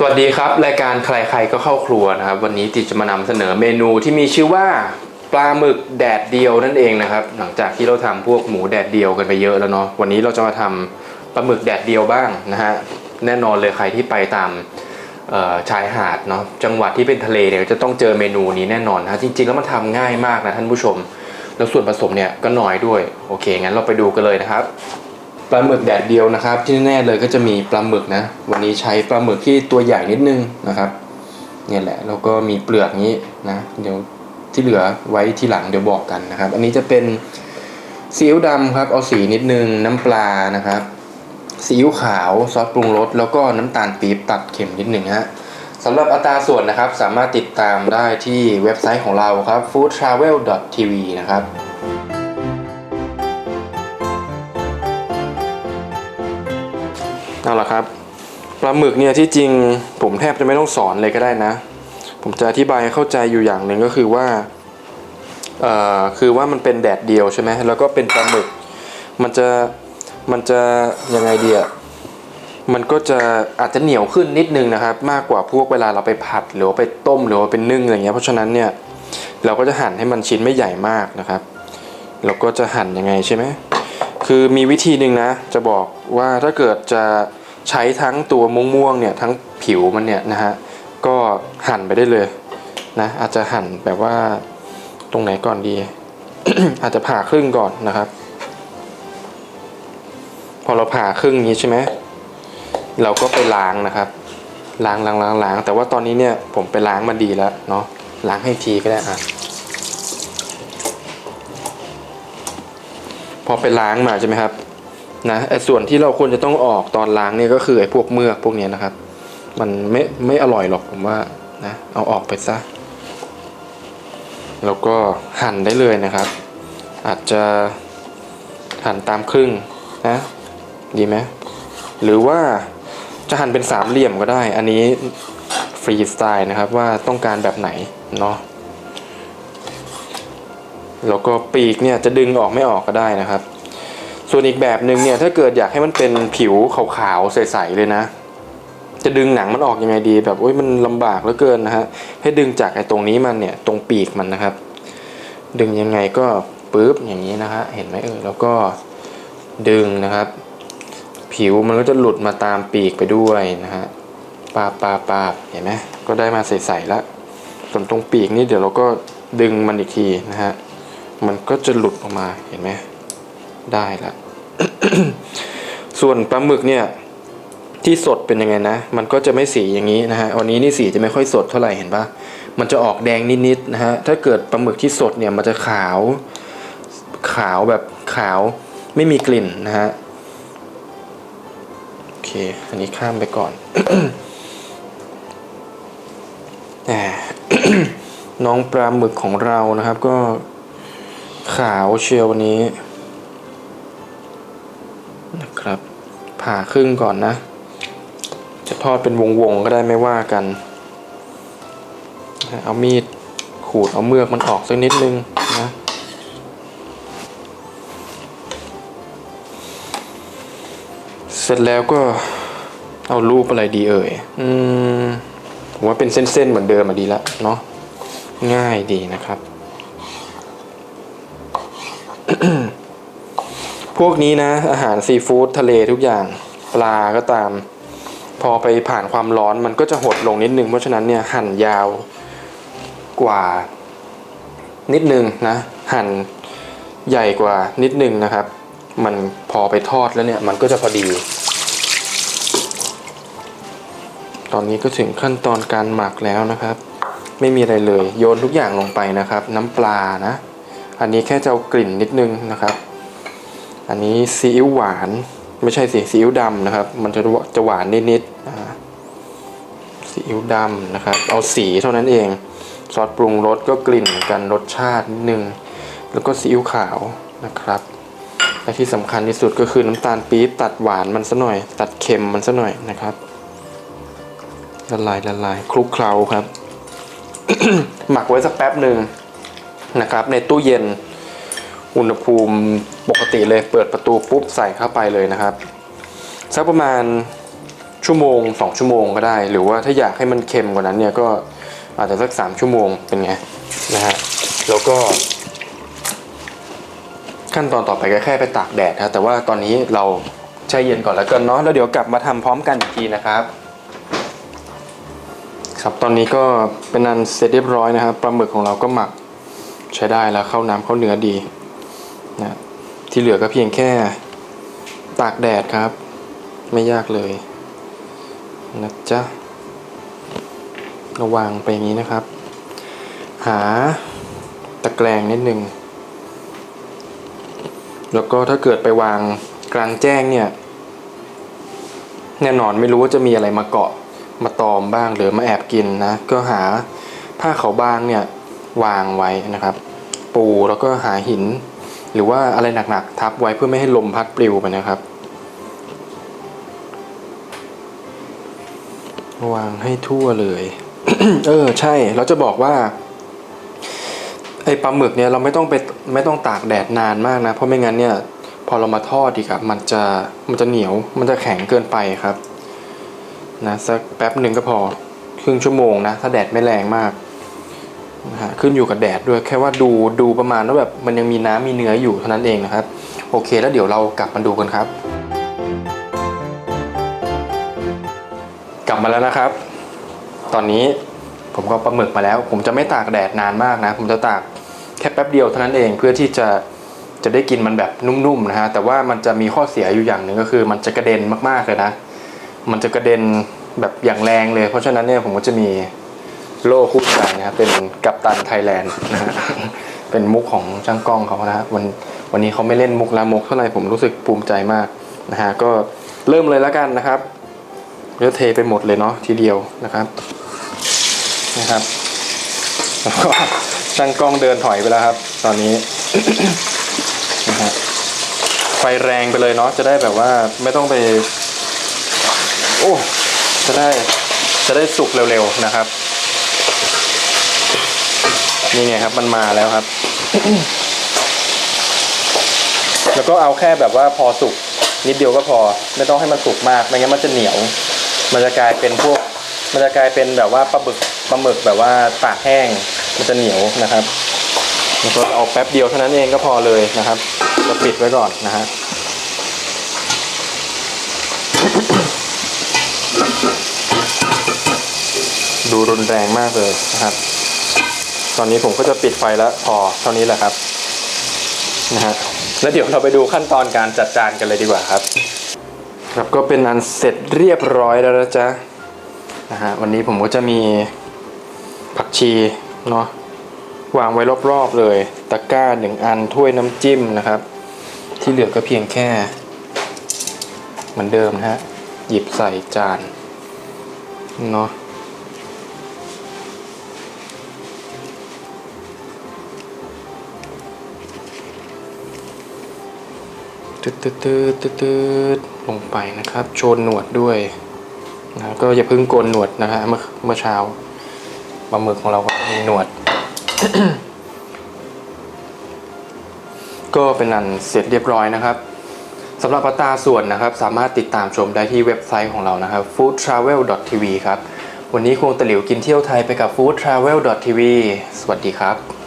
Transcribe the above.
สวัสดีครับรายการใครๆก็เข้าครัวนะครับ วันนี้ติจะมานำเสนอเมนูที่มีชื่อว่าปลาหมึกแดดเดียวนั่นเองนะครับ หลังจากที่เราทำพวกหมูแดดเดียวกันไปเยอะแล้วเนาะวันนี้เราจะมาทำปลาหมึกแดดเดียวบ้างนะฮะแน่นอนเลยใครที่ไปตามชายหาดเนาะจังหวัดที่เป็นทะเลเนี่ยจะต้องเจอเมนูนี้แน่นอนนะจริงๆแล้วมันทำง่ายมากนะท่านผู้ชม แล้วส่วนผสมเนี่ยก็น้อยด้วยโอเคงั้นเราไปดูกันเลยนะครับ ปลาหมึกแดดเดียวนะครับ ที่แน่เลยก็จะมีปลาหมึกนะ วันนี้ใช้ปลาหมึกที่ตัวใหญ่นิดนึงนะครับเนี่ยแหละแล้วก็มีเปลือกนี้นะเดี๋ยวที่เหลือไว้ที่หลังเดี๋ยวบอกกันนะครับ อันนี้จะเป็นซีอิ๊วดำครับเอาสีนิดนึงน้ำปลานะครับซีอิ๊วขาวซอสปรุงรสแล้วก็น้ำตาลปี๊บตัดเค็มนิดหนึ่งฮะสำหรับอัตราส่วนนะครับสามารถติดตามได้ที่เว็บไซต์ของเราครับ foodtravel.tv นะครับ เอาละครับปลาหมึกเนี่ยที่จริงผมแทบจะไม่ต้องสอนเลยก็ได้นะ ผมจะอธิบายให้เข้าใจอยู่อย่างหนึ่งก็คือว่าเอ่อคือว่ามันเป็นแดดเดียวใช่ไหมแล้วก็เป็นปลาหมึก มันจะมันจะยังไงเดีอะมันก็จะอาจจะเหนียวขึ้นนิดนึงนะครับ มากกว่าพวกเวลาเราไปผัดหรือว่าไปต้มหรือว่าเป็นนึ่งอะไรเงี้ยเพราะฉะนั้นเนี่ยเราก็จะหั่นให้มันชิ้นไม่ใหญ่มากนะครับเราก็จะหั่นยังไงใช่ไหมคือมีวิธีหนึ่งนะ จะบอกว่าถ้าเกิดจะ ใช้ทั้งตัวม่วงๆเนี่ยทั้งผิวมันเนี่ยนะฮะก็หั่นไปได้เลยนะอาจจะหั่นแบบว่าตรงไหนก่อนดี อาจจะผ่าครึ่งก่อนนะครับ พอเราผ่าครึ่งนี้ใช่ไหมเราก็ไปล้างนะครับล้างล้างล้างล้างแต่ว่าตอนนี้เนี่ยผมไปล้างมาดีแล้วเนาะล้างให้ทีก็ได้อะพอไปล้างมาใช่ไหมครับ นะไอ้ส่วนที่เราควรจะต้องออกตอนล้างเนี่ยก็คือไอ้พวกเมือกพวกนี้นะครับ มันไม่ไม่อร่อยหรอกผมว่านะเอาออกไปซะแล้วก็หั่นได้เลยนะครับ อาจจะหั่นตามครึ่งนะดีไหมหรือว่าจะหั่นเป็นสามเหลี่ยมก็ได้ อันนี้ฟรีสไตล์นะครับว่าต้องการแบบไหนเนาะแล้วก็ปีกเนี่ยจะดึงออกไม่ออกก็ได้นะครับ ส่วนอีกแบบหนึ่งเนี่ยถ้าเกิดอยากให้มันเป็นผิวขาวๆใสๆเลยนะ จะดึงหนังมันออกยังไงดี แบบโอ้ยมันลำบากเหลือเกินนะฮะให้ดึงจากไอ้ตรงนี้มันเนี่ยตรงปีกมันนะครับ ดึงยังไงก็ปึ๊บอย่างนี้นะฮะเห็นไหมเออแล้วก็ดึงนะครับ ผิวมันก็จะหลุดมาตามปีกไปด้วยนะฮะปาปาปาเห็นไหมก็ได้มาใสๆแล้วส่วนตรงปีกนี่เดี๋ยวเราก็ดึงมันอีกทีนะฮะมันก็จะหลุดออกมาเห็นไหม ได้ละส่วนปลาหมึกเนี่ยที่สดเป็นยังไงนะ มันก็จะไม่สีอย่างนี้นะฮะ วันนี้นี่สีจะไม่ค่อยสดเท่าไหร่เห็นปะมันจะออกแดงนิดๆนะฮะ ถ้าเกิดปลาหมึกที่สดเนี่ยมันจะขาว ขาวแบบขาวไม่มีกลิ่นนะฮะ โอเค อันนี้ข้ามไปก่อนน้องปลาหมึกของเรานะครับ ก็ขาวเชียววันนี้ นะครับ ผ่าครึ่งก่อนนะ จะทอดเป็นวงๆก็ได้ไม่ว่ากัน เอามีดขูดเอาเมือกมันออกสักนิดนึงนะเสร็จแล้วก็เอารูปอะไรดีเอ่ย อืมผมว่าเป็นเส้นๆเหมือนเดิมมาดีละเนาะ ง่ายดีนะครับ พวกนี้นะ อาหารซีฟู้ดทะเลทุกอย่างปลาก็ตาม พอไปผ่านความร้อนมันก็จะหดลงนิดนึง เพราะฉะนั้นเนี่ยหั่นยาวกว่านิดนึงนะ หั่นใหญ่กว่านิดนึงนะครับ มันพอไปทอดแล้วเนี่ยมันก็จะพอดี ตอนนี้ก็ถึงขั้นตอนการหมักแล้วนะครับ ไม่มีอะไรเลย โยนทุกอย่างลงไปนะครับ น้ำปลานะ อันนี้แค่จะเอากลิ่นนิดนึงนะครับ อันนี้ซีอิ๊วหวานไม่ใช่สิซีอิ๊วดำนะครับ มันจะจะหวานนิดๆอ่าซีอิ๊วดำนะครับ เอาสีเท่านั้นเอง ซอสปรุงรสก็กลิ่นเหมือนกันรสชาตินิดนึง แล้วก็ซีอิ๊วขาวนะครับและที่สำคัญที่สุดก็คือน้ำตาลปี๊บตัดหวานมันซะหน่อย ตัดเค็มมันซะหน่อยนะครับละลายละลายคลุกเคล้าครับ หมักไว้สักแป๊บหนึ่งนะครับ ในตู้เย็น อุณหภูมิปกติเลยเปิดประตูปุ๊บใส่เข้าไปเลยนะครับสักประมาณชั่วโมงสองชั่วโมงก็ได้ หรือว่าถ้าอยากให้มันเค็มกว่านั้นเนี่ยก็อาจจะสักสามชั่วโมงเป็นไงนะฮะแล้วก็ ขั้นตอนต่อไปก็แค่ไปตากแดดนะแต่ว่าตอนนี้เราแช่เย็นก่อนแล้วกันเนาะแล้วเดี๋ยวกลับมาทำพร้อมกันอีกทีนะครับ ครับตอนนี้ก็เป็นอันเสร็จเรียบร้อยนะครับปลาหมึกของเราก็หมักใช้ได้แล้วเข้าน้ำเข้าเนื้อดี นะที่เหลือก็เพียงแค่ตากแดดครับ ไม่ยากเลยนะจ๊ะระวางไปอย่างนี้นะครับ หาตะแกรงนิดนึง แล้วก็ถ้าเกิดไปวางกลางแจ้งเนี่ย แน่นอนไม่รู้ว่าจะมีอะไรมาเกาะมาตอมบ้างหรือมาแอบกินนะ ก็หาผ้าขาวบางเนี่ยวางไว้นะครับ ปูแล้วก็หาหิน หรือว่าอะไรหนักๆทับไว้เพื่อไม่ให้ลมพัดปลิวไปนะครับวางให้ทั่วเลย เออใช่ เราจะบอกว่า ไอปลาหมึกเนี่ยเราไม่ต้องไปไม่ต้องตากแดดนานมากนะ เพราะไม่งั้นเนี่ย พอเรามาทอดดีครับมันจะมันจะเหนียวมันจะแข็งเกินไปครับ นะสักแป๊บหนึ่งก็พอ ครึ่งชั่วโมงนะ ถ้าแดดไม่แรงมาก นะฮะขึ้นอยู่กับแดดด้วยแค่ว่าดูดูประมาณว่าแบบมันยังมีน้ำมีเนื้ออยู่เท่านั้นเองนะครับ โอเค แล้วเดี๋ยวเรากลับมาดูกันครับ กลับมาแล้วนะครับ ตอนนี้ผมก็ปลาหมึกมาแล้ว ผมจะไม่ตากแดดนานมากนะ ผมจะตากแค่แป๊บเดียวเท่านั้นเองเพื่อที่จะจะได้กินมันแบบนุ่มๆนะฮะแต่ว่ามันจะมีข้อเสียอยู่อย่างหนึ่งก็คือ มันจะกระเด็นมากๆเลยนะ มันจะกระเด็นแบบอย่างแรงเลย เพราะฉะนั้นเนี่ยผมก็จะมี โล่คู่ใจนะครับเป็นกัปตันไทยแลนด์นะฮะเป็นมุกของช่างกล้องเขานะฮะวันวันนี้เขาไม่เล่นมุกละมุกเท่าไหร่ผมรู้สึกภูมิใจมากนะฮะก็เริ่มเลยแล้วกันนะครับเดี๋ยวเทไปหมดเลยเนาะทีเดียวนะครับนะครับแล้วก็ช่างกล้องเดินถอยไปแล้วครับ ตอนนี้นะฮะไฟแรงไปเลยเนาะจะได้แบบว่าไม่ต้องไป โอ้จะได้จะได้สุกเร็วๆนะครับ นี่ไงครับ มันมาแล้วครับ แล้วก็เอาแค่แบบว่าพอสุกนิดเดียวก็พอ ไม่ต้องให้มันสุกมากไม่งั้นมันจะเหนียว มันจะกลายเป็นพวก มันจะกลายเป็นแบบว่าปลาบึกปลาหมึกแบบว่าตากแห้ง มันจะเหนียวนะครับแล้วก็เอาแป๊บเดียวเท่านั้นเองก็พอเลยนะครับจะปิดไว้ก่อนนะฮะดูรุนแรงมากเลยนะครับ ตอนนี้ผมก็จะปิดไฟแล้วพอเท่านี้แหละครับนะฮะแล้วเดี๋ยวเราไปดูขั้นตอนการจัดจานกันเลยดีกว่าครับ ครับก็เป็นอันเสร็จเรียบร้อยแล้วนะจ๊ะนะฮะวันนี้ผมก็จะมีผักชีเนาะวางไว้รอบๆเลย ตะกร้าหนึ่งอันถ้วยน้ำจิ้มนะครับ ที่เหลือก็เพียงแค่เหมือนเดิมนะฮะหยิบใส่จานเนาะ ตืดตืดตืดตืดตืดลงไปนะครับ โชนหนวดด้วยนะก็อย่าเพิ่งโกนหนวดนะฮะเมื่อเมื่อเช้าปลาหมึกของเราก็มีหนวด ก็เป็นอันเสร็จเรียบร้อยนะครับสำหรับอัตราส่วนนะครับ สามารถติดตามชมได้ที่เว็บไซต์ของเรานะครับ foodtravel.tv ครับ วันนี้คงตะหลิวกินเที่ยวไทยไปกับ foodtravel.tv สวัสดีครับ